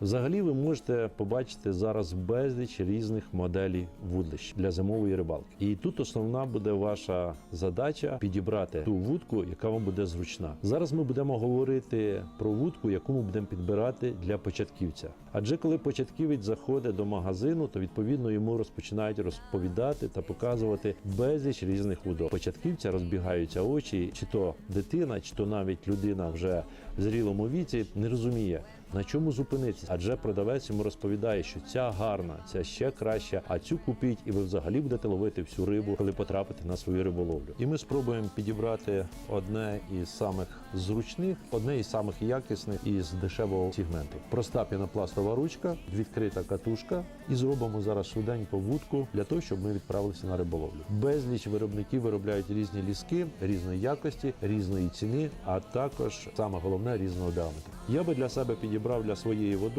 Взагалі, ви можете побачити зараз безліч різних моделей вудлищ для зимової рибалки. І тут основна буде ваша задача підібрати ту вудку, яка вам буде зручна. Зараз ми будемо говорити про вудку, яку ми будемо підбирати для початківця. Адже коли початківець заходить до магазину, то відповідно йому розпочинають розповідати та показувати безліч різних вудок. Початківця розбігаються очі, чи то дитина, чи то навіть людина вже в зрілому віці не розуміє. На чому зупинитися? Адже продавець йому розповідає, що ця гарна, ця ще краща, а цю купіть, і ви взагалі будете ловити всю рибу, коли потрапите на свою риболовлю. І ми спробуємо підібрати одне із самих зручних, одне із самих якісних із дешевого сегменту. Проста пінопластова ручка, відкрита катушка, і зробимо зараз швиденько вудку для того, щоб ми відправилися на риболовлю. Безліч виробників виробляють різні ліски різної якості, різної ціни, а також саме головне різного діаметру. Я би для себе підібрав для своєї водойми